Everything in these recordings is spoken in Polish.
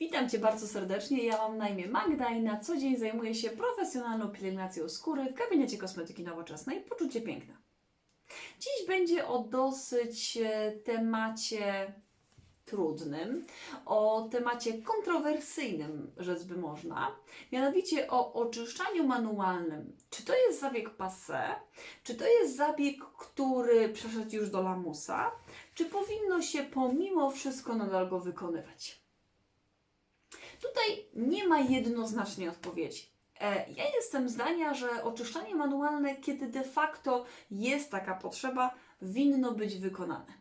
Witam Cię bardzo serdecznie. Ja mam na imię Magda i na co dzień zajmuję się profesjonalną pielęgnacją skóry w gabinecie kosmetyki nowoczesnej Poczucie Piękna. Dziś będzie o dosyć e, temacie trudnym, o temacie kontrowersyjnym, rzec by można, mianowicie o oczyszczaniu manualnym. Czy to jest zabieg passé? Czy to jest zabieg, który przeszedł już do lamusa? Czy powinno się pomimo wszystko nadal go wykonywać? Tutaj nie ma jednoznacznej odpowiedzi. E, Ja jestem zdania, że oczyszczanie manualne, kiedy de facto jest taka potrzeba, winno być wykonane.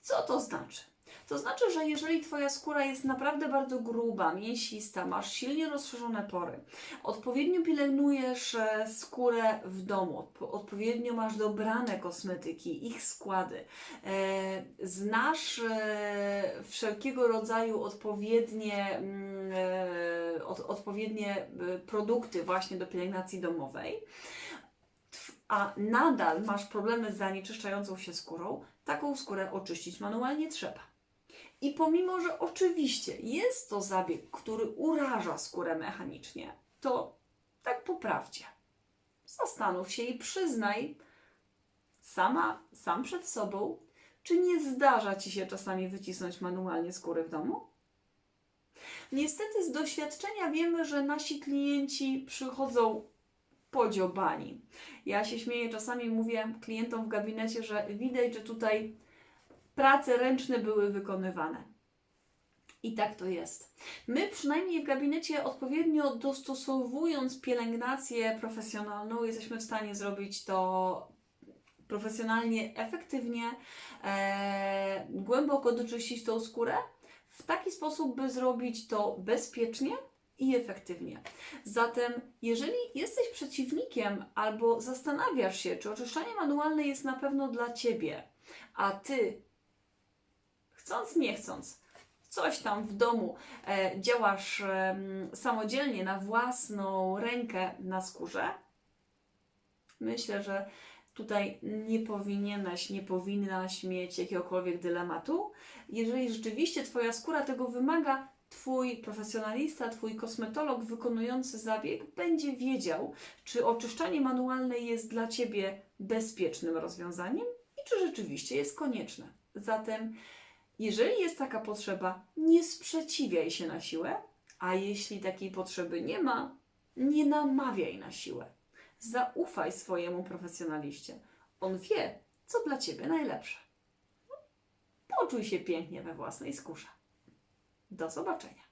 Co to znaczy? To znaczy, że jeżeli Twoja skóra jest naprawdę bardzo gruba, mięsista, masz silnie rozszerzone pory, odpowiednio pielęgnujesz e, skórę w domu, odpo- odpowiednio masz dobrane kosmetyki, ich składy, e, znasz e, wszelkiego rodzaju odpowiednie, mm, od, odpowiednie produkty właśnie do pielęgnacji domowej, a nadal masz problemy z zanieczyszczającą się skórą, taką skórę oczyścić manualnie trzeba. I pomimo, że oczywiście jest to zabieg, który uraża skórę mechanicznie, to tak po prawdzie. Zastanów się i przyznaj sama, sam przed sobą, czy nie zdarza ci się czasami wycisnąć manualnie skóry w domu? Niestety z doświadczenia wiemy, że nasi klienci przychodzą podziobani. Ja się śmieję, czasami mówię klientom w gabinecie, że widać, że tutaj prace ręczne były wykonywane. I tak to jest. My przynajmniej w gabinecie odpowiednio dostosowując pielęgnację profesjonalną, jesteśmy w stanie zrobić to profesjonalnie, efektywnie, e, głęboko doczyścić tą skórę w taki sposób, by zrobić to bezpiecznie i efektywnie. Zatem, jeżeli jesteś przeciwnikiem albo zastanawiasz się, czy oczyszczanie manualne jest na pewno dla Ciebie, a Ty, chcąc nie chcąc, coś tam w domu e, działasz em, samodzielnie na własną rękę na skórze, myślę, że tutaj nie powinieneś, nie powinnaś mieć jakiegokolwiek dylematu. Jeżeli rzeczywiście Twoja skóra tego wymaga, Twój profesjonalista, Twój kosmetolog wykonujący zabieg będzie wiedział, czy oczyszczanie manualne jest dla Ciebie bezpiecznym rozwiązaniem i czy rzeczywiście jest konieczne. Zatem, jeżeli jest taka potrzeba, nie sprzeciwiaj się na siłę, a jeśli takiej potrzeby nie ma, nie namawiaj na siłę. Zaufaj swojemu profesjonaliście. On wie, co dla Ciebie najlepsze. Poczuj się pięknie we własnej skórze. Do zobaczenia.